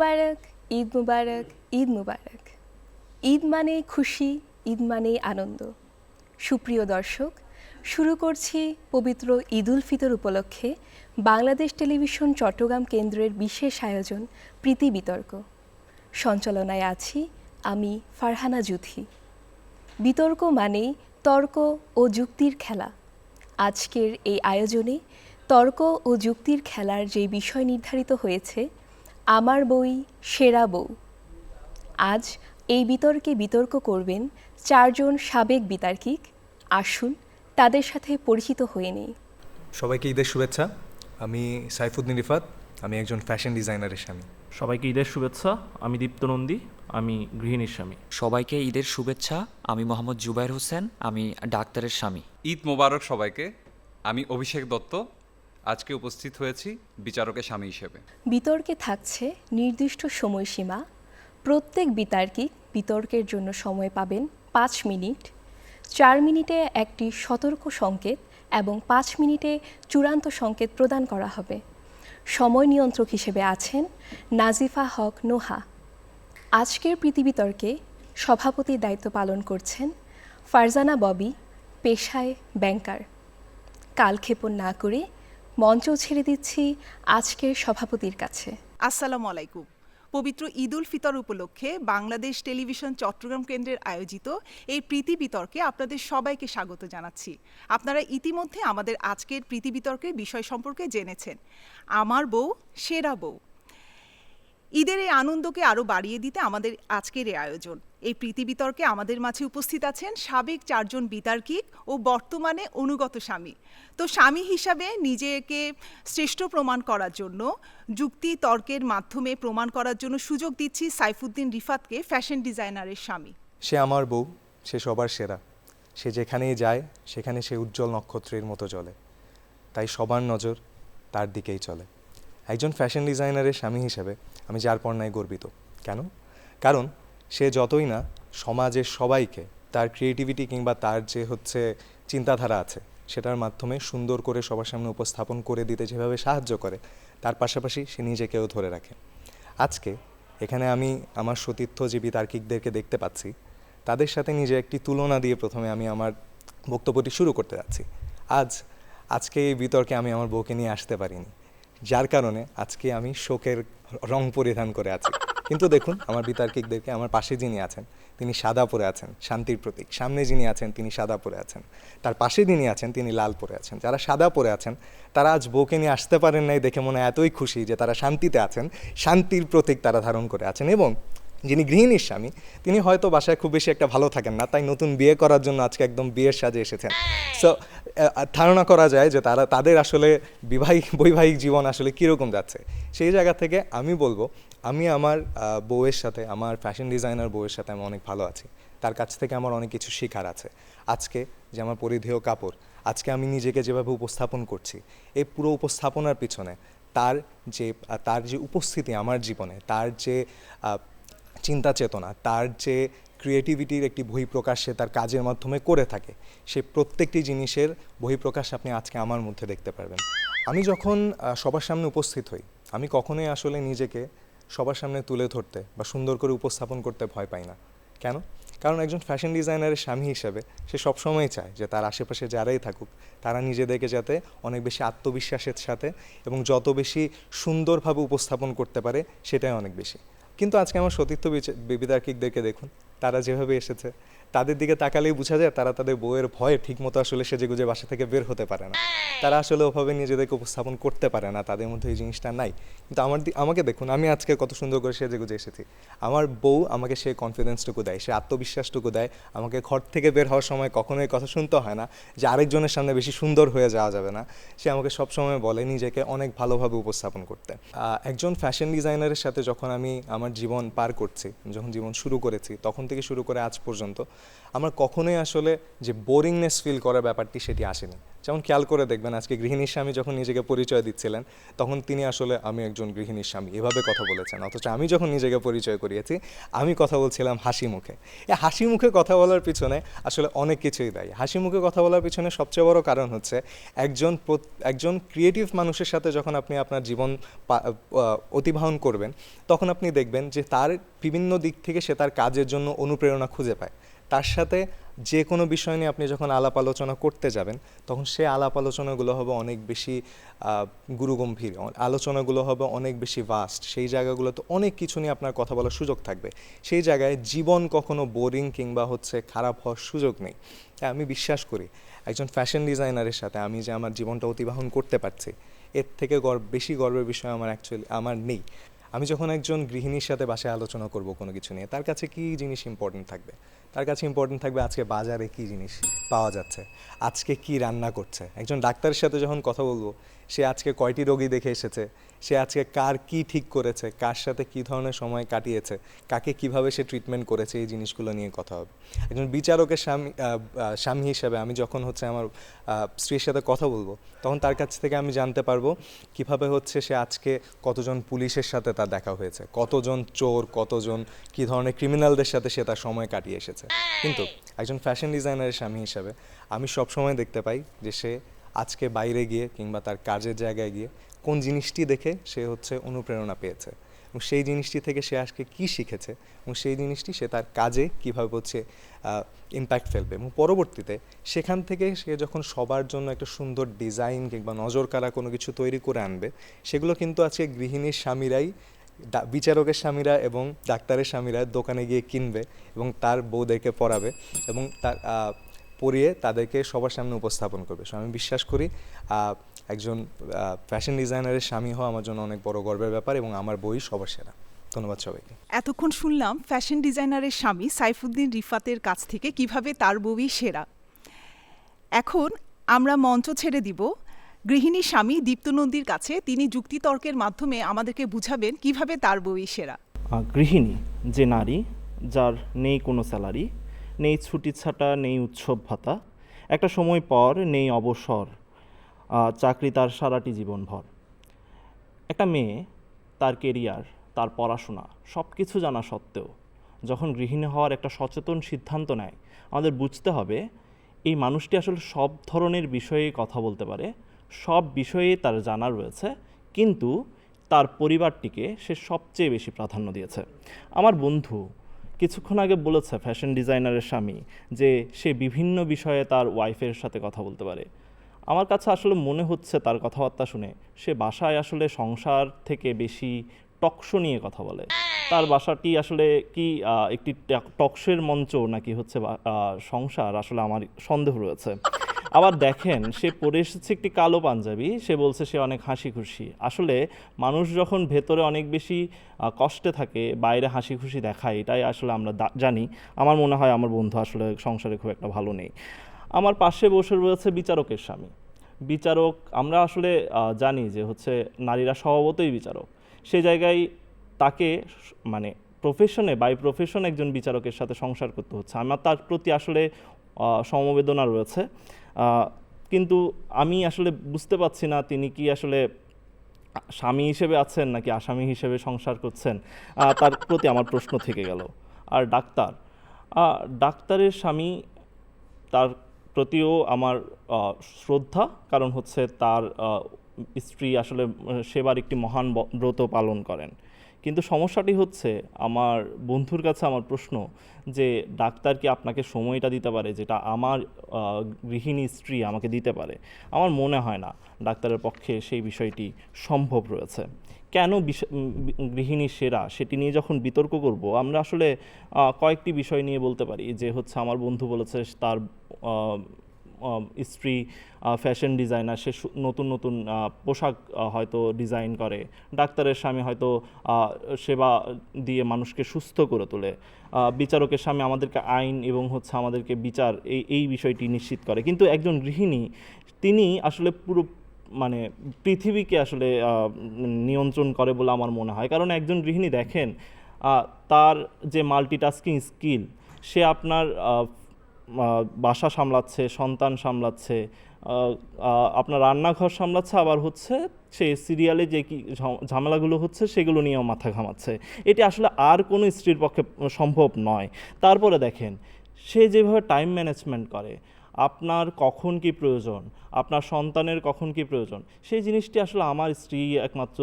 মুবারক, ঈদ মুবারক ঈদ মুবারক। ঈদ মানে খুশি, ঈদ মানে আনন্দ। সুপ্রিয় দর্শক, শুরু করছি পবিত্র ঈদ উল ফিতর উপলক্ষে বাংলাদেশ টেলিভিশন চট্টগ্রাম কেন্দ্রের বিশেষ আয়োজন, প্রীতি বিতর্ক। সঞ্চালনায় আছি আমি ফারহানা জুথি। বিতর্ক মানেই তর্ক ও যুক্তির খেলা। আজকের এই আয়োজনে তর্ক ও যুক্তির খেলার যে বিষয় নির্ধারিত হয়েছে আমার বই সেরা বউ। আজ এই বিতর্কে বিতর্ক করবেন চারজন সাবেক বিতার্কিক। আসুন তাদের সাথে পরিচিত হয়ে নেই। সবাইকে ঈদের শুভেচ্ছা। আমি সাইফুদ্দিন রিফাত আমি একজন ফ্যাশন ডিজাইনারের স্বামী। সবাইকে ঈদের শুভেচ্ছা। আমি দীপ্ত নন্দী আমি গৃহিণীর স্বামী। সবাইকে ঈদের শুভেচ্ছা। আমি মোহাম্মদ জুবাইর হোসেন আমি ডাক্তারের স্বামী। ঈদ মোবারক সবাইকে। আমি অভিষেক দত্ত আজকে উপস্থিত হয়েছি বিচারকের স্বামী হিসেবে। বিতর্কে থাকছে নির্দিষ্ট সময়সীমা। প্রত্যেক বিতার্কিক বিতর্কের জন্য সময় পাবেন পাঁচ মিনিট। চার মিনিটে একটি সতর্ক সংকেত এবং পাঁচ মিনিটে চূড়ান্ত সংকেত প্রদান করা হবে। সময় নিয়ন্ত্রক হিসেবে আছেন নাজিফা হক নোহা। আজকের পৃথিবীতর্কে সভাপতির দায়িত্ব পালন করছেন ফারজানা ববি, পেশায় ব্যাংকার। কালক্ষেপণ না করে মঞ্চ ছেড়ে দিচ্ছি আজকের সভাপতির কাছে। আসসালামু আলাইকুম। পবিত্র ঈদ উল ফিতর উপলক্ষে বাংলাদেশ টেলিভিশন চট্টগ্রাম কেন্দ্রের আয়োজিত এই প্রীতি বিতর্কে আপনাদের সবাইকে স্বাগত জানাচ্ছি। আপনারা ইতিমধ্যে আমাদের আজকের প্রীতি বিতর্কের বিষয় সম্পর্কে জেনেছেন। আমার বউ, সেরা বউ। ঈদের এই আনন্দকে আরও বাড়িয়ে দিতে আমাদের আজকের এই আয়োজন। এই প্রীতি বিতর্কে আমাদের মাঝে উপস্থিত আছেন সাবেক চারজন বিতার্কিক ও বর্তমানে অনুগত স্বামী। তো স্বামী হিসাবে নিজেকে শ্রেষ্ঠ প্রমাণ করার জন্য, যুক্তি তর্কের মাধ্যমে প্রমাণ করার জন্য সুযোগ দিচ্ছি সাইফুদ্দিন রিফাতকে, ফ্যাশন ডিজাইনারের স্বামী। সে আমার বউ, সে সবার সেরা। সে যেখানেই যায়, সেখানে সে উজ্জ্বল নক্ষত্রের মতো চলে। তাই সবার নজর তার দিকেই চলে। একজন ফ্যাশন ডিজাইনারের স্বামী হিসেবে আমি যার পর্নায় গর্বিত। কেন? কারণ সে যতই না, সমাজের সবাইকে, তার ক্রিয়েটিভিটি কিংবা তার যে হচ্ছে চিন্তাধারা আছে, সেটার মাধ্যমে সুন্দর করে সবার সামনে উপস্থাপন করে দিতে যেভাবে সাহায্য করে, তার পাশাপাশি সে নিজেকেও ধরে রাখে। আজকে এখানে আমি আমার সতীর্থ যে বিতার্কিকদেরকে দেখতে পাচ্ছি। তাদের সাথে নিজে একটি তুলনা দিয়ে প্রথমে আমি আমার বক্তব্যটি শুরু করতে যাচ্ছি। আজ, আজকে এই বিতর্কে আমি আমার বউকে নিয়ে আসতে পারিনি, যার কারণে আজকে আমি শোকের রং পরিধান করে আছি। কিন্তু দেখুন, আমার বিতার্কিকদেরকে আমার পাশে যিনি আছেন, তিনি সাদা পরে আছেন, শান্তির প্রতীক। সামনে যিনি আছেন, তিনি সাদা পরে আছেন। তার পাশে যিনি আছেন, তিনি লাল পরে আছেন। যারা সাদা পরে আছেন, তারা আজ বউকে নিয়ে আসতে পারেন নাই দেখে মনে এতই খুশি যে তারা শান্তিতে আছেন, শান্তির প্রতীক তারা ধারণ করে আছেন এবং যিনি গৃহিণীর স্বামী, তিনি হয়তো বাসায় খুব বেশি একটা ভালো থাকেন না, তাই নতুন বিয়ে করার জন্য আজকে একদম বিয়ের সাজে এসেছেন। সো ধারণা করা যায় যে তারা, তাদের আসলে বিবাহিক, বৈবাহিক জীবন আসলে কীরকম যাচ্ছে? সেই জায়গা থেকে আমি বলব আমি আমার বউয়ের সাথে, আমার ফ্যাশন ডিজাইনার বউয়ের সাথে আমি অনেক ভালো আছি। তার কাছ থেকে আমার অনেক কিছু শেখার আছে। আজকে যে আমার পরিধেয় কাপড়, আজকে আমি নিজেকে যেভাবে উপস্থাপন করছি, এই পুরো উপস্থাপনার পিছনে তার যে তার যে উপস্থিতি আমার জীবনে, তার যে চিন্তা চেতনা, তার যে ক্রিয়েটিভিটির একটি বহিঃপ্রকাশ সে তার কাজের মাধ্যমে করে থাকে, সে প্রত্যেকটি জিনিসের বহিঃপ্রকাশ আপনি আজকে আমার মধ্যে দেখতে পারবেন। আমি যখন সবার সামনে উপস্থিত হই, আমি কখনোই আসলে নিজেকে সবার সামনে তুলে ধরতে বা সুন্দর করে উপস্থাপন করতে ভয় পাই না। কেন? কারণ একজন ফ্যাশন ডিজাইনারের স্বামী হিসেবে সে সবসময় চায় যে তার আশেপাশে যারাই থাকুক, তারা নিজেদেরকে যাতে অনেক বেশি আত্মবিশ্বাসের সাথে এবং যত বেশি সুন্দরভাবে উপস্থাপন করতে পারে সেটাই অনেক বেশি। কিন্তু আজকে আমার সতীর্থ বিবিতার্কিকদেরকে দেখুন, তারা যেভাবে এসেছে তাদের দিকে তাকালেই বোঝা যায় তারা তাদের বউয়ের ভয়ে ঠিকমতো আসলে সেজেগুজে বাসা থেকে বের হতে পারে না। তারা আসলে ওভাবে নিজেদেরকে উপস্থাপন করতে পারে না, তাদের মধ্যে এই জিনিসটা নাই। কিন্তু আমার আমাকে দেখুন, আমি আজকে কত সুন্দর করে সেজেগুজে এসেছি। আমার বউ আমাকে সে কনফিডেন্সটুকু দেয়, সে আত্মবিশ্বাসটুকু দেয়। আমাকে ঘর থেকে বের হওয়ার সময় কখনোই কথা শুনতে হয় না যে আরেকজনের সামনে বেশি সুন্দর হয়ে যাওয়া যাবে না। সে আমাকে সবসময় বলে নিজেকে অনেক ভালোভাবে উপস্থাপন করতে। একজন ফ্যাশন ডিজাইনারের সাথে যখন আমি আমার জীবন পার করছি, যখন জীবন শুরু করেছি, তখন থেকে শুরু করে আজ পর্যন্ত আমার কখনোই আসলে যে বোরিংনেস ফিল করার ব্যাপারটি সেটি আসেনি। যেমন খেয়াল করে দেখবেন, আজকে গৃহিণীর স্বামী যখন নিজেকে পরিচয় দিচ্ছিলেন, তখন তিনি আসলে, আমি একজন গৃহিণীর স্বামী। এভাবে কথা বলেছেন। অথচ আমি যখন নিজেকে পরিচয় করিয়েছি, আমি কথা বলছিলাম হাসি মুখে। এই হাসি মুখে কথা বলার পিছনে আসলে অনেক কিছুই দায়ী। হাসি মুখে কথা বলার পিছনে সবচেয়ে বড় কারণ হচ্ছে, একজন একজন ক্রিয়েটিভ মানুষের সাথে যখন আপনি আপনার জীবন অতিবাহন করবেন, তখন আপনি দেখবেন যে তার বিভিন্ন দিক থেকে সে তার কাজের জন্য অনুপ্রেরণা খুঁজে পায়। তার সাথে যে কোনো বিষয় নিয়ে আপনি যখন আলাপ আলোচনা করতে যাবেন, তখন সে আলাপ আলোচনাগুলো হবে অনেক বেশি গুরুগম্ভীর। আলোচনাগুলো হবে অনেক বেশি ভাস্ট সেই জায়গাগুলোতে অনেক কিছু নিয়ে আপনার কথা বলার সুযোগ থাকবে। সেই জায়গায় জীবন কখনো বোরিং কিংবা হচ্ছে খারাপ হওয়ার সুযোগ নেই। আমি বিশ্বাস করি, একজন ফ্যাশন ডিজাইনারের সাথে আমি যে আমার জীবনটা অতিবাহন করতে পারছি, এর থেকে গর্ব বেশি গর্বের বিষয় আমার অ্যাকচুয়ালি আমার নেই। আমি যখন একজন গৃহিণীর সাথে বাসায় আলোচনা করব কোনো কিছু নিয়ে, তার কাছে কী জিনিস ইম্পর্টেন্ট থাকবে? তার কাছে ইম্পর্টেন্ট থাকবে আজকে বাজারে কী জিনিস পাওয়া যাচ্ছে, আজকে কি রান্না করছে। একজন ডাক্তারের সাথে যখন কথা বলব, সে আজকে কয়টি রোগী দেখে এসেছে, সে আজকে কার কি ঠিক করেছে, কার সাথে কী ধরনের সময় কাটিয়েছে, কাকে কীভাবে সে ট্রিটমেন্ট করেছে, এই জিনিসগুলো নিয়ে কথা হবে। একজন বিচারকের স্বামী স্বামী হিসাবে আমি যখন হচ্ছে আমার স্ত্রীর সাথে কথা বলব, তখন তার কাছ থেকে আমি জানতে পারব কীভাবে হচ্ছে সে আজকে কতজন পুলিশের সাথে তার দেখা হয়েছে, কতজন চোর, কতজন কী ধরনের ক্রিমিনালদের সাথে সে তার সময় কাটিয়ে এসেছে। কিন্তু একজন ফ্যাশন ডিজাইনারের স্বামী হিসাবে, আমি সবসময় দেখতে পাই যে সে আজকে বাইরে গিয়ে কিংবা তার কাজের জায়গায় গিয়ে কোন জিনিসটি দেখে সে হচ্ছে অনুপ্রেরণা পেয়েছে এবং সেই জিনিসটি থেকে সে আজকে কি শিখেছে এবং সেই জিনিসটি সে তার কাজে কীভাবে হচ্ছে ইম্প্যাক্ট ফেলবে এবং পরবর্তীতে সেখান থেকে সে যখন সবার জন্য একটা সুন্দর ডিজাইন কিংবা নজর কাড়া কোনো কিছু তৈরি করে আনবে, সেগুলো কিন্তু আজকে গৃহিণীর স্বামীরাই বিচারকের স্বামীরা এবং ডাক্তারের স্বামীরা দোকানে গিয়ে কিনবে এবং তার বউদেরকে পড়াবে এবং তার পরিয়ে তাদেরকে সবার সামনে উপস্থাপন করবে। সো আমি বিশ্বাস করি একজন ফ্যাশন ডিজাইনারের স্বামী হওয়া আমার জন্য অনেক বড় গর্বের ব্যাপার এবং আমার বই সবার সেরা। ধন্যবাদ সবাইকে। এতক্ষণ শুনলাম ফ্যাশন ডিজাইনারের স্বামী সাইফুদ্দিন রিফাতের কাছ থেকে কীভাবে তার বউই সেরা। এখন আমরা মঞ্চ ছেড়ে দিব গৃহিণী স্বামী দীপ্ত নন্দীর কাছে তিনি যুক্তিতর্কের মাধ্যমে আমাদেরকে বুঝাবেন কীভাবে তার বই সেরা। গৃহিণী যে নারী, যার নেই কোনো স্যালারি, নেই ছুটি ছাটা, নেই উৎসব ভাতা, একটা সময় পর, নেই অবসর চাকরি তার সারাটি জীবনভর। একটা মেয়ে, তার কেরিয়ার তার পড়াশোনা সব কিছু জানা সত্ত্বেও যখন গৃহিণী হওয়ার একটা সচেতন সিদ্ধান্ত নেয়, আমাদের বুঝতে হবে এই মানুষটি আসলে সব ধরনের বিষয়ে কথা বলতে পারে সব বিষয়ে তার জানা রয়েছে, কিন্তু তার পরিবারটিকে সে সবচেয়ে বেশি প্রাধান্য দিয়েছে। আমার বন্ধু কিছুক্ষণ আগে বলেছে ফ্যাশন ডিজাইনারের স্বামী যে সে বিভিন্ন বিষয়ে তার ওয়াইফের সাথে কথা বলতে পারে। আমার কাছে আসলে মনে হচ্ছে তার কথাবার্তা শুনে সে বাসায় আসলে সংসার থেকে বেশি টকশো নিয়ে কথা বলে। তার বাসাটি আসলে কি একটি টকশোর মঞ্চ নাকি হচ্ছে সংসার? আসলে আমার সন্দেহ রয়েছে। আবার দেখেন, সে পরে এসেছে একটি কালো পাঞ্জাবি, সে বলছে সে অনেক হাসি খুশি আসলে মানুষ যখন ভেতরে অনেক বেশি কষ্টে থাকে, বাইরে হাসি খুশি দেখায়, এটাই আসলে আমরা জানি। আমার মনে হয় আমার বন্ধু আসলে সংসারে খুব একটা ভালো নেই। আমার পাশে বসে রয়েছে বিচারকের স্বামী। বিচারক, আমরা আসলে জানি যে হচ্ছে নারীরা স্বভাবতই বিচারক। সে জায়গায় তাকে মানে প্রফেশনে বাই প্রফেশন একজন বিচারকের সাথে সংসার করতে হচ্ছে। আমার তার প্রতি আসলে সমবেদনা রয়েছে। কিন্তু আমি আসলে বুঝতে পারছি না তিনি কি আসলে স্বামী হিসেবে আছেন নাকি আসামি হিসেবে সংসার করছেন। তার প্রতি আমার প্রশ্ন থেকে গেল। আর ডাক্তার ডাক্তারের স্বামী তার প্রতিও আমার শ্রদ্ধা, কারণ হচ্ছে তার স্ত্রী আসলে সেবার একটি মহান ব্রত পালন করেন। কিন্তু সমস্যাটি হচ্ছে আমার বন্ধুর কাছে আমার প্রশ্ন যে ডাক্তার কি আপনাকে সময়টা দিতে পারে? যেটা আমার গৃহিণী স্ত্রী আমাকে দিতে পারে। আমার মনে হয় না ডাক্তারের পক্ষে সেই বিষয়টি সম্ভব রয়েছে। কেন গৃহিণী সেরা? সেটি নিয়ে যখন বিতর্ক করব, আমরা আসলে কয়েকটি বিষয় নিয়ে বলতে পারি। যে হচ্ছে আমার বন্ধু বলেছে, তার স্ত্রী ফ্যাশন ডিজাইনার সে নতুন নতুন পোশাক হয়তো ডিজাইন করে। ডাক্তারের স্বামী হয়তো সেবা দিয়ে মানুষকে সুস্থ করে তোলে। বিচারকের স্বামী আমাদেরকে আইন এবং হচ্ছে আমাদেরকে বিচার, এই এই বিষয়টি নিশ্চিত করে। কিন্তু একজন গৃহিণী, তিনি আসলে পুরো মানে পৃথিবীকে আসলে নিয়ন্ত্রণ করে বলে আমার মনে হয়। কারণ একজন গৃহিণী দেখেন তার যে মাল্টিটাস্কিং স্কিল সে আপনার বাসা সামলাচ্ছে, সন্তান সামলাচ্ছে আপনার রান্নাঘর সামলাচ্ছে, আবার হচ্ছে সে সিরিয়ালে যে কি ঝামেলাগুলো হচ্ছে সেগুলো নিয়েও মাথা ঘামাচ্ছে। এটি আসলে আর কোনো স্ত্রীর পক্ষে সম্ভব নয়। তারপরে দেখেন, সে যেভাবে টাইম ম্যানেজমেন্ট করে, আপনার কখন কি প্রয়োজন, আপনার সন্তানের কখন কি প্রয়োজন, সেই জিনিসটি আসলে আমার স্ত্রী একমাত্র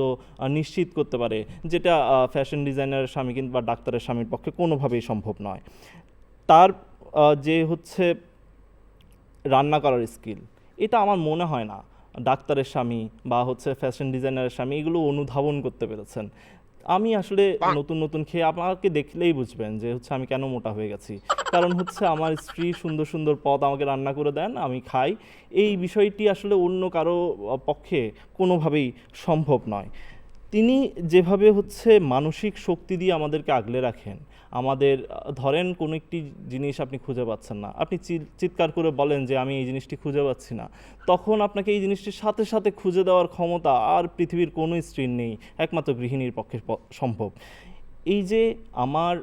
নিশ্চিত করতে পারে, যেটা ফ্যাশন ডিজাইনারের স্বামী কিংবা ডাক্তারের স্বামীর পক্ষে কোনোভাবেই সম্ভব নয়। তার যে হচ্ছে রান্না করার স্কিল এটা আমার মনে হয় না। ডাক্তারের স্বামী বা হচ্ছে ফ্যাশন ডিজাইনারের স্বামী এগুলো অনুধাবন করতে পেরেছেন। আমি আসলে নতুন নতুন খেয়ে আপনাকে দেখলেই বুঝবেন যে হচ্ছে আমি কেন মোটা হয়ে গেছি। কারণ হচ্ছে আমার স্ত্রী সুন্দর সুন্দর পদ আমাকে রান্না করে দেন আমি খাই। এই বিষয়টি আসলে অন্য কারও পক্ষে কোনোভাবেই সম্ভব নয়। তিনি যেভাবে হচ্ছে মানসিক শক্তি দিয়ে আমাদেরকে আগলে রাখেন আমাদের, ধরেন কোনো একটি জিনিস আপনি খুঁজে পাচ্ছেন না, আপনি চিৎকার করে বলেন যে আমি এই জিনিসটি খুঁজে পাচ্ছি না, তখন আপনাকে এই জিনিসটির সাথে সাথে খুঁজে দেওয়ার ক্ষমতা আর পৃথিবীর কোনো স্ত্রীর নেই, একমাত্র গৃহিণীর পক্ষে সম্ভব। এই যে আমার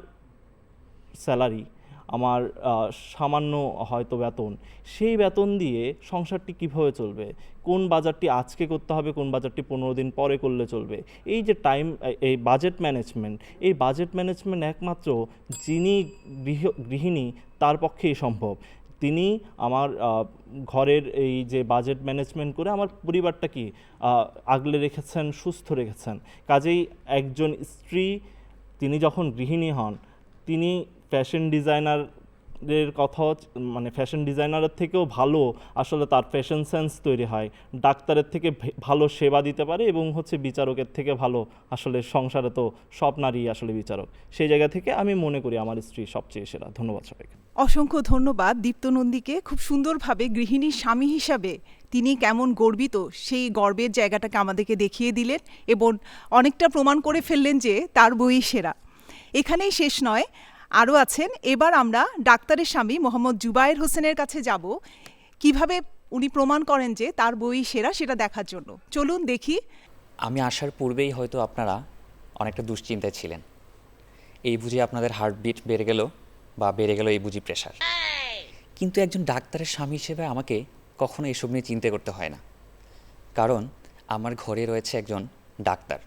স্যালারি, আমার সামান্য হয়তো বেতন, সেই বেতন দিয়ে সংসারটি কীভাবে চলবে? কোন বাজারটি আজকে করতে হবে, কোন বাজারটি পনেরো দিন পরে করলে চলবে। এই যে টাইম এই বাজেট ম্যানেজমেন্ট এই বাজেট ম্যানেজমেন্ট একমাত্র যিনি গৃহ, গৃহিণী, তার পক্ষেই সম্ভব। তিনি আমার ঘরের এই যে বাজেট ম্যানেজমেন্ট করে আমার পরিবারটা কি আগলে রেখেছেন, সুস্থ রেখেছেন। কাজেই একজন স্ত্রী, তিনি যখন গৃহিণী হন, তিনি ফ্যাশন ডিজাইনারের কথাও মানে ফ্যাশন ডিজাইনারের থেকেও ভালো আসলে তার ফ্যাশন সেন্স তৈরি হয়। ডাক্তারের থেকে ভালো সেবা দিতে পারে এবং হচ্ছে বিচারকের থেকে ভালো আসলে সংসারে তো সব নারী আসলে বিচারক। সেই জায়গা থেকে আমি মনে করি আমার স্ত্রী সবচেয়ে সেরা। ধন্যবাদ সবাইকে। অসংখ্য ধন্যবাদ দীপ্ত নন্দীকে খুব সুন্দরভাবে গৃহিণীর স্বামী হিসাবে তিনি কেমন গর্বিত, সেই গর্বের জায়গাটাকে আমাদেরকে দেখিয়ে দিলেন এবং অনেকটা প্রমাণ করে ফেললেন যে তার বই সেরা। এখানেই শেষ নয়। আরও আছেন। এবার আমরা ডাক্তারের স্বামী মোহাম্মদ জুবায়ের হোসেনের কাছে যাব। কীভাবে উনি প্রমাণ করেন যে তার বই সেরা সেটা দেখার জন্য? চলুন দেখি। আমি আসার পূর্বেই হয়তো আপনারা অনেকটা দুশ্চিন্তায় ছিলেন। এই বুঝি আপনাদের হার্টবিট বেড়ে গেল বা বেড়ে গেল এই বুঝি প্রেশার। কিন্তু একজন ডাক্তারের স্বামী হিসেবে আমাকে কখনো এসব নিয়ে চিন্তা করতে হয় না। কারণ আমার ঘরে রয়েছে একজন ডাক্তার।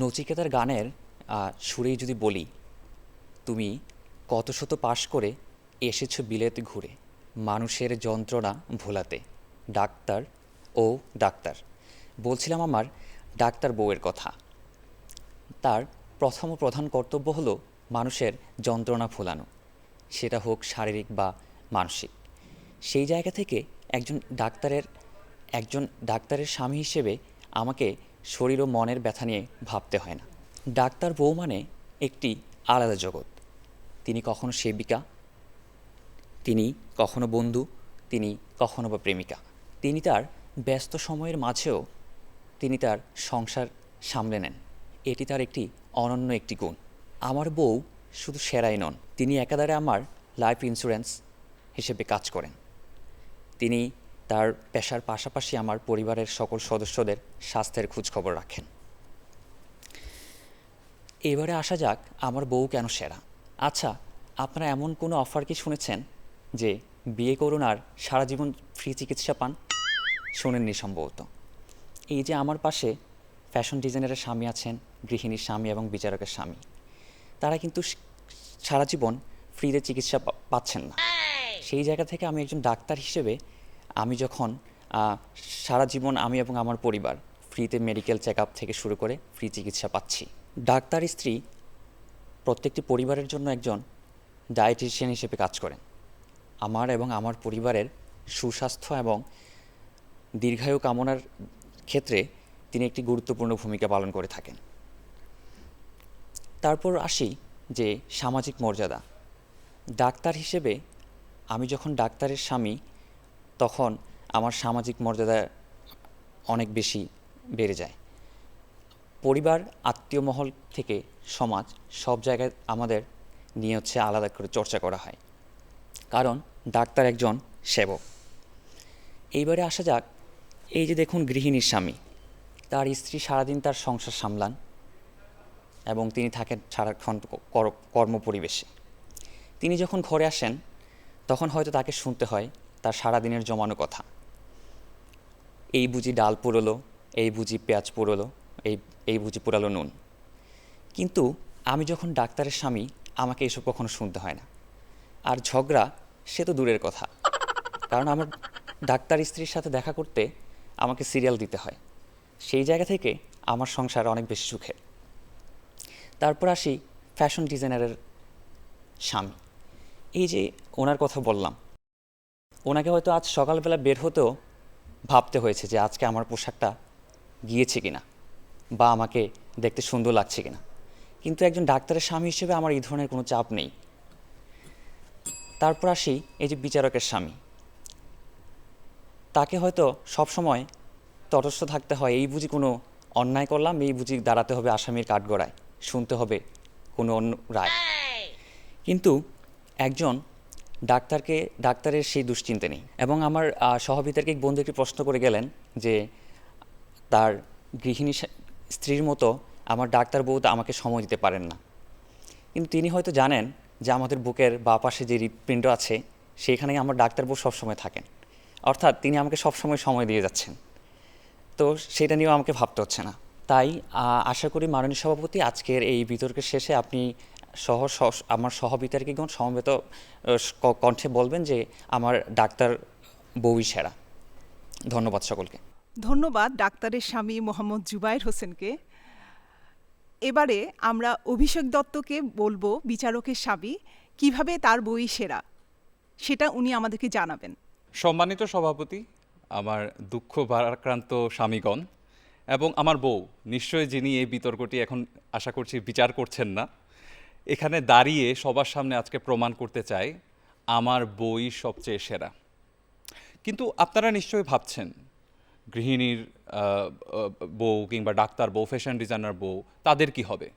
নচিকেতার গানের সুরেই যদি বলি তুমি কত শত পাশ করে এসেছ বিলেত ঘুরে, মানুষের যন্ত্রণা ভোলাতে, ডাক্তার ও ডাক্তার। বলছিলাম আমার ডাক্তার বউয়ের কথা। তার প্রথম ও প্রধান কর্তব্য হলো মানুষের যন্ত্রণা ভোলানো। সেটা হোক শারীরিক বা মানসিক। সেই জায়গা থেকে একজন ডাক্তারের একজন ডাক্তারের স্বামী হিসেবে আমাকে শরীর ও মনের ব্যথা নিয়ে ভাবতে হয় না। ডাক্তার বউ মানে একটি আলাদা জগৎ। তিনি কখনো সেবিকা, তিনি কখনো বন্ধু, তিনি কখনো বা প্রেমিকা। তিনি তার ব্যস্ত সময়ের মাঝেও তিনি তার সংসার সামলে নেন। এটি তার একটি অনন্য একটি গুণ। আমার বউ শুধু সেরাই নন, তিনি একাধারে আমার লাইফ ইন্স্যুরেন্স হিসেবে কাজ করেন। তিনি তার পেশার পাশাপাশি আমার পরিবারের সকল সদস্যদের স্বাস্থ্যের খোঁজখবর রাখেন। এবারে আসা যাক, আমার বউ কেন সেরা? আচ্ছা আপনারা এমন কোনো অফার কি শুনেছেন যে বিয়ে করুন আর সারা জীবন ফ্রি চিকিৎসা পান? শোনেননি সম্ভবত। এই যে আমার পাশে ফ্যাশন ডিজাইনারের স্বামী আছেন, গৃহিণীর স্বামী এবং বিচারকের স্বামী, তারা কিন্তু সারা জীবন ফ্রিতে চিকিৎসা পাচ্ছেন না। সেই জায়গা থেকে আমি একজন ডাক্তার হিসেবে আমি যখন সারা জীবন আমি এবং আমার পরিবার ফ্রিতে মেডিকেল চেক আপ থেকে শুরু করে ফ্রি চিকিৎসা পাচ্ছি। ডাক্তার স্ত্রী প্রত্যেকটি পরিবারের জন্য একজন ডায়েটিশিয়ান হিসেবে কাজ করেন। আমার এবং আমার পরিবারের সুস্বাস্থ্য এবং দীর্ঘায়ু কামনার ক্ষেত্রে তিনি একটি গুরুত্বপূর্ণ ভূমিকা পালন করে থাকেন। তারপর আসি যে সামাজিক মর্যাদা। ডাক্তার হিসেবে আমি যখন ডাক্তারের স্বামী, তখন আমার সামাজিক মর্যাদা অনেক বেশি বেড়ে যায়। পরিবার আত্মীয় মহল থেকে সমাজ সব জায়গায় আমাদের নিয়ে হচ্ছে আলাদা করে চর্চা করা হয়। কারণ ডাক্তার একজন সেবক। এইবারে আসা যাক, এই যে দেখুন গৃহিণীর স্বামী, তার স্ত্রী সারাদিন তার সংসার সামলান এবং তিনি থাকেন সারাক্ষণ কর- কর্মপরিবেশে। তিনি যখন ঘরে আসেন, তখন হয়তো তাকে শুনতে হয় তার সারাদিনের জমানো কথা। এই বুঝি ডাল পুরোলো, এই বুঝি পেঁয়াজ পুরোলো এই এই বুঝি পুরালো নুন। কিন্তু আমি যখন ডাক্তারের স্বামী, আমাকে এসব কখনো শুনতে হয় না। আর ঝগড়া, সে তো দূরের কথা। কারণ আমার ডাক্তার স্ত্রীর সাথে দেখা করতে আমাকে সিরিয়াল দিতে হয়। সেই জায়গা থেকে আমার সংসার অনেক বেশি সুখের। তারপর আসি ফ্যাশন ডিজাইনারের স্বামী। এই যে ওনার কথা বললাম, ওনাকে হয়তো আজ সকালবেলা বের হতেও ভাবতে হয়েছে যে আজকে আমার পোশাকটা গিয়েছে কিনা। বা আমাকে দেখতে সুন্দর লাগছে কিনা। কিন্তু একজন ডাক্তারের স্বামী হিসেবে আমার এই ধরনের কোনো চাপ নেই। তারপর আসি এই যে বিচারকের স্বামী। তাকে হয়তো সবসময় তটস্থ থাকতে হয়, এই বুঝি কোনো অন্যায় করলাম, এই বুঝি দাঁড়াতে হবে আসামির কাঠগড়ায়, শুনতে হবে কোনো অন্য রায়। কিন্তু একজন ডাক্তারকে, ডাক্তারের সেই দুশ্চিন্তা নেই। এবং আমার সহবিতার্কিক বন্ধু একটি প্রশ্ন করে গেলেন যে, তার গৃহিণী স্ত্রীর মতো আমার ডাক্তার বউ আমাকে সময় দিতে পারেন না। কিন্তু তিনি হয়তো জানেন যে আমাদের বুকের বা পাশে যে হৃৎপিণ্ড আছে সেখানেই আমার ডাক্তার বউ সবসময় থাকেন। অর্থাৎ তিনি আমাকে সবসময় সময় দিয়ে যাচ্ছেন। তো সেটা নিয়েও আমাকে ভাবতে হচ্ছে না। তাই আশা করি মাননীয় সভাপতি আজকের এই বিতর্কের শেষে আপনি সহ আমার সহ- আমার সহবিতার্কিগণ সমবেত কণ্ঠে বলবেন যে আমার ডাক্তার বউই সেরা। ধন্যবাদ সকলকে। ধন্যবাদ ডাক্তারের স্বামী মোহাম্মদ জুবাইর হোসেনকে। এবারে আমরা অভিষেক দত্তকে বলব, বিচারকের স্বামী, কীভাবে তার বই সেরা, সেটা উনি আমাদেরকে জানাবেন। সম্মানিত সভাপতি, আমার দুঃখ ভারাক্রান্ত স্বামীগণ এবং আমার বউ, নিশ্চয়ই যিনি এই বিতর্কটি এখন আশা করছি বিচার করছেন না, এখানে দাঁড়িয়ে সবার সামনে আজকে প্রমাণ করতে চাই, আমার বই সবচেয়ে সেরা। কিন্তু আপনারা নিশ্চয়ই ভাবছেন গৃহিণীর বউ কিংবা ডাক্তার বউ ফ্যাশন ডিজাইনার বউ, তাদের কি হবে?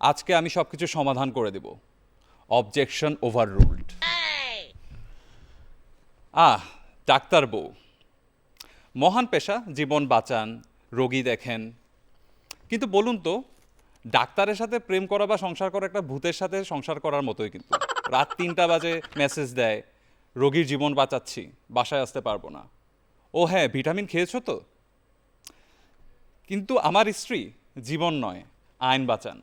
আজকে আমি সব কিছু সমাধান করে দেব। অবজেকশন ওভার রুলড আহ, ডাক্তার বউ, মহান পেশা, জীবন বাঁচান, রোগী দেখেন। কিন্তু বলুন তো, ডাক্তারের সাথে প্রেম করা বা সংসার করা একটা ভূতের সাথে সংসার করার মতোই কিন্তু। রাত তিনটা বাজে মেসেজ দেয়, রোগীর জীবন বাঁচাচ্ছি, বাসায় আসতে পারব না। ও হ্যাঁ ভিটামিন খেয়েছো তো? কিন্তু আমার স্ত্রী জীবন নয়, আইন বাঁচান।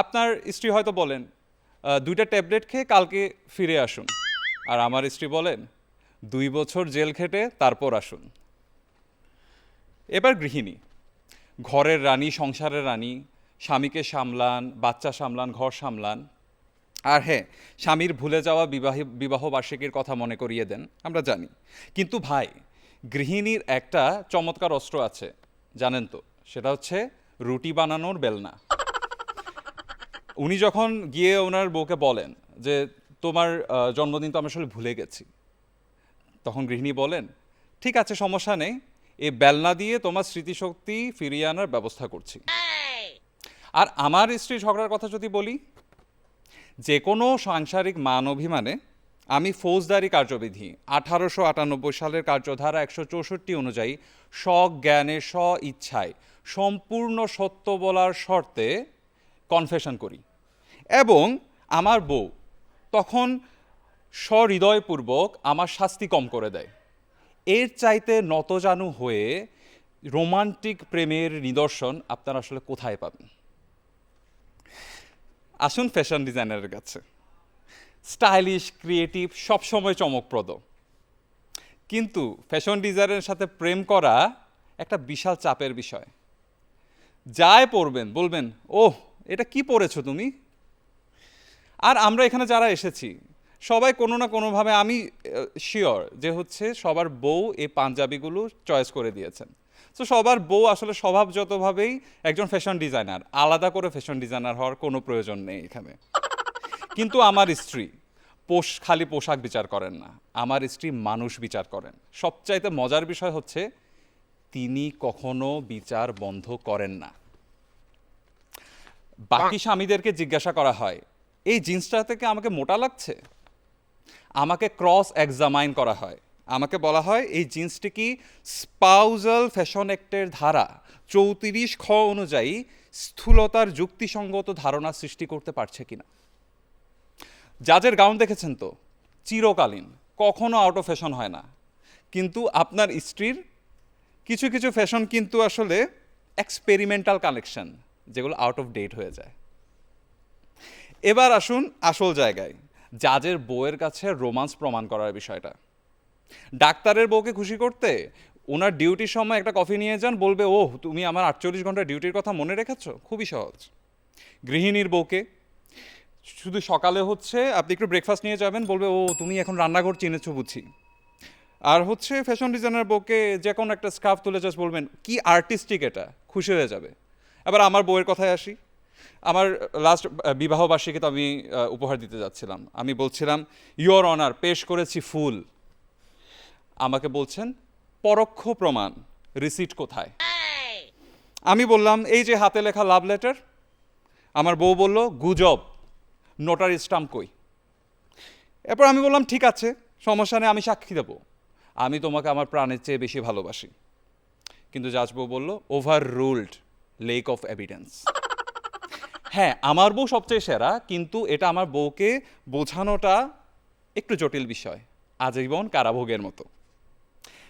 আপনার স্ত্রী হয়তো বলেন দুইটা ট্যাবলেট খেয়ে কালকে ফিরে আসুন। আর আমার স্ত্রী বলেন, দুই বছর জেল খেটে তারপর আসুন। এবার গৃহিণী, ঘরের রানী, সংসারের রানী, স্বামীকে সামলান, বাচ্চা সামলান, ঘর সামলান আর হ্যাঁ স্বামীর ভুলে যাওয়া বিবাহ বিবাহ বার্ষিকীর কথা মনে করিয়ে দেন আমরা জানি। কিন্তু ভাই গৃহিণীর একটা চমৎকার অস্ত্র আছে জানেন তো সেটা হচ্ছে রুটি বানানোর বেলনা। উনি যখন গিয়ে ওনার বউকে বলেন যে তোমার জন্মদিন তো আমি আসলে ভুলে গেছি। তখন গৃহিণী বলেন ঠিক আছে সমস্যা নেই। এই বেলনা দিয়ে তোমার স্মৃতিশক্তি ফিরিয়ে আনার ব্যবস্থা করছি। আর আমার স্ত্রী ঝগড়ার কথা যদি বলি যে কোনো সাংসারিক মান অভিমানে আমি ফৌজদারি কার্যবিধি আঠারোশো আটানব্বই সালের কার্যধারা একশো চৌষট্টি অনুযায়ী স্বজ্ঞানে স্ব ইচ্ছায় সম্পূর্ণ সত্য বলার শর্তে কনফেশন করি। এবং আমার বউ তখন সহৃদয়পূর্বক আমার শাস্তি কম করে দেয়। এর চাইতে নতজানু হয়ে রোমান্টিক প্রেমের নিদর্শন আপনারা আসলে কোথায় পাবেন? আসুন ফ্যাশন ডিজাইনারের কাছে। স্টাইলিশ ক্রিয়েটিভ সবসময় চমকপ্রদ। কিন্তু ফ্যাশন ডিজাইনের সাথে প্রেম করা একটা বিশাল চাপের বিষয়। যাই পরবেন, বলবেন, ওহ, এটা কি পরেছো তুমি? আর আমরা এখানে যারা এসেছি, সবাই কোনো না কোনোভাবে আমি শিওর যে হচ্ছে সবার বউ এই পাঞ্জাবিগুলো চয়েস করে দিয়েছেন। তো সবার বউ আসলে স্বভাবজতভাবেই একজন ফ্যাশন ডিজাইনার আলাদা করে ফ্যাশন ডিজাইনার হওয়ার কোনো প্রয়োজন নেই এখানে। কিন্তু আমার স্ত্রী পোষ খালি পোশাক বিচার করেন না। আমার স্ত্রী মানুষ বিচার করেন। সবচাইতে মজার বিষয় হচ্ছে তিনি কখনো বিচার বন্ধ করেন না। বাকি স্বামীদেরকে জিজ্ঞাসা করা হয় এই জিন্সটা থেকে আমাকে মোটা লাগছে? আমাকে ক্রস এক্সামাইন করা হয়। আমাকে বলা হয় এই জিন্সটি কি স্পাউজাল ফ্যাশন অ্যাক্টের ধারা চৌত্রিশ খ অনুযায়ী স্থূলতার যুক্তিসঙ্গত ধারণা সৃষ্টি করতে পারছে কিনা? জাজের গাউন দেখেছেন তো, চিরকালীন, কখনো আউট অফ ফ্যাশন হয় না। কিন্তু আপনার স্ত্রীর কিছু কিছু ফ্যাশন কিন্তু আসলে এক্সপেরিমেন্টাল কালেকশন যেগুলো আউট অফ ডেট হয়ে যায়। এবার আসুন আসল জায়গায় জাজের বউয়ের কাছে রোমান্স প্রমাণ করার বিষয়টা। ডাক্তারের বউকে খুশি করতে? ওনার ডিউটির সময় একটা কফি নিয়ে যান, বলবে ও তুমি আমার আটচল্লিশ ঘণ্টা ডিউটির কথা মনে রেখেছ? খুবই সহজ। গৃহিণীর বউকে, শুধু সকালে হচ্ছে, আপনি একটু ব্রেকফাস্ট নিয়ে যাবেন। বলবে ও তুমি এখন রান্নাঘর চিনেছো বুঝি। আর হচ্ছে ফ্যাশন ডিজাইনার বউকে যে কোনো একটা স্কার্ফ তুলে জাস্ট বলবেন, কি আর্টিস্টিক এটা, খুশি হয়ে যাবে। এবার আমার বউয়ের কথায় আসি। আমার লাস্ট বিবাহ বার্ষিকীতে আমি উপহার দিতে যাচ্ছিলাম। আমি বলছিলাম ইয়োর অনার পেশ করেছি ফুল। আমাকে বলছেন, পরোক্ষ প্রমাণ রিসিট কোথায়? আমি বললাম, এই যে হাতে লেখা লাভ লেটার আমার বউ বলল, গুজব নোটার স্টাম্প কই? এরপর আমি বললাম, ঠিক আছে, সমস্যা নেই, আমি সাক্ষী দেব। আমি তোমাকে আমার প্রাণের চেয়ে বেশি ভালোবাসি। কিন্তু জাজ বউ বলল overruled lack of evidence হ্যাঁ আমার বউ সবচেয়ে সেরা, কিন্তু এটা আমার বউকে বোঝানোটা একটু জটিল বিষয়, আজীবন কারাভোগের মতো।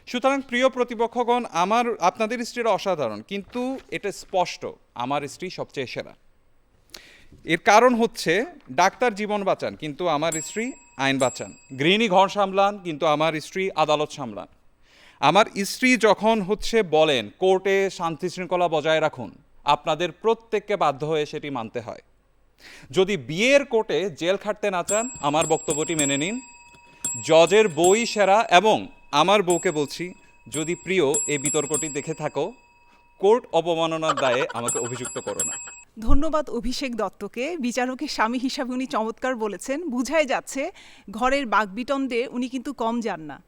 সুতরাং প্রিয় প্রতিপক্ষগণ, আমার, আপনাদের স্ত্রীরা অসাধারণ, কিন্তু এটা স্পষ্ট, আমার স্ত্রী সবচেয়ে সেরা। এর কারণ হচ্ছে, ডাক্তার জীবন বাঁচান, কিন্তু আমার স্ত্রী আইন বাঁচান। গৃহিণী ঘর সামলান, কিন্তু আমার স্ত্রী আদালত সামলান। আমার স্ত্রী যখন হচ্ছে বলেন, কোর্টে শান্তি শৃঙ্খলা বজায় রাখুন, আপনাদের প্রত্যেককে বাধ্য হয়ে সেটি মানতে হয়। যদি বিয়ের কোর্টে জেল খাটতে না চান, আমার বক্তব্যটি মেনে নিন। জজের বই সেরা এবং আমার বউকে বলছি, যদি প্রিয় এই বিতর্কটি দেখে থাকো, কোর্ট অবমাননার দায়ে আমাকে অভিযুক্ত করো না। ধন্যবাদ অভিষেক দত্তকে। বিচারকের স্বামী হিসাবে উনি চমৎকার বলেছেন। বুঝাই যাচ্ছে, ঘরের বাগবিটনদের উনি কিন্তু কম যান না।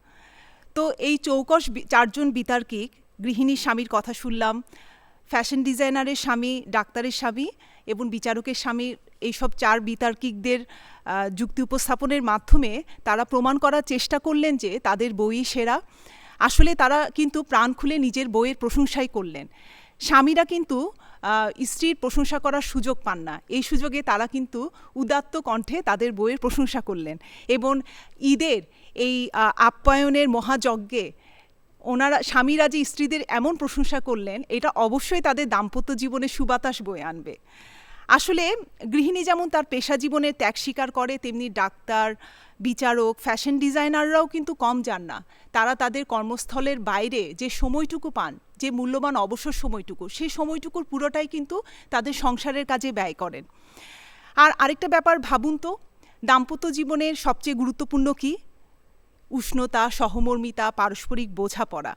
তো এই চৌকস চারজন বিতার্কিক, গৃহিণীর স্বামীর কথা শুনলাম, ফ্যাশন ডিজাইনারের স্বামী, ডাক্তারের স্বামী এবং বিচারকের স্বামীর এইসব চার বিতার্কিকদের যুক্তি উপস্থাপনের মাধ্যমে তারা প্রমাণ করার চেষ্টা করলেন যে তাদের বই সেরা। আসলে তারা কিন্তু প্রাণ খুলে নিজের বইয়ের প্রশংসাই করলেন। স্বামীরা কিন্তু স্ত্রীর প্রশংসা করার সুযোগ পান না। এই সুযোগে তারা কিন্তু উদাত্ত কণ্ঠে তাদের বইয়ের প্রশংসা করলেন এবং ঈদের এই আপ্যায়নের মহাযজ্ঞে ওনারা, স্বামীরা যে স্ত্রীদের এমন প্রশংসা করলেন, এটা অবশ্যই তাদের দাম্পত্য জীবনে সুবাতাস বয়ে আনবে। আসলে গৃহিণী যেমন তার পেশা জীবনে ত্যাগ স্বীকার করে, তেমনি ডাক্তার, বিচারক ফ্যাশন ডিজাইনাররাও কিন্তু কম যান না। তারা তাদের কর্মস্থলের বাইরে যে সময়টুকু পান, যে মূল্যবান অবসর সময়টুকু, সেই সময়টুকুর পুরোটাই কিন্তু তাদের সংসারের কাজে ব্যয় করেন। আর আরেকটা ব্যাপার ভাবুন তো, দাম্পত্য জীবনের সবচেয়ে গুরুত্বপূর্ণ কি? উষ্ণতা, সহমর্মিতা, পারস্পরিক বোঝাপড়া।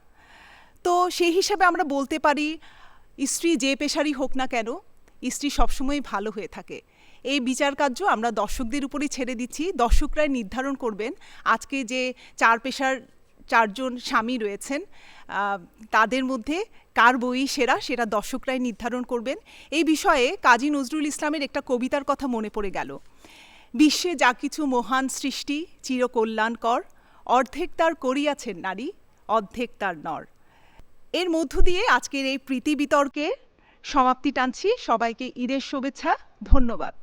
তো সেই হিসাবে আমরা বলতে পারি, স্ত্রী যে পেশারই হোক না কেন স্ত্রী সবসময় ভালো হয়ে থাকে। এই বিচার কার্য আমরা দর্শকদের উপরেই ছেড়ে দিচ্ছি। দর্শকরাই নির্ধারণ করবেন আজকে যে চার পেশার চারজন স্বামী রয়েছেন তাদের মধ্যে কার বই সেরা সেটা দর্শকরাই নির্ধারণ করবেন। এই বিষয়ে কাজী নজরুল ইসলামের একটা কবিতার কথা মনে পড়ে গেল। বিশ্বে যা কিছু মহান সৃষ্টি চিরকল্যাণকর, অর্ধেক তার করিয়াছেন নারী, অর্ধেক তার নর। এর মধ্য দিয়ে আজকের এই প্রীতি বিতর্কে সমাপ্তি টানছি। সবাইকে ঈদের শুভেচ্ছা ধন্যবাদ।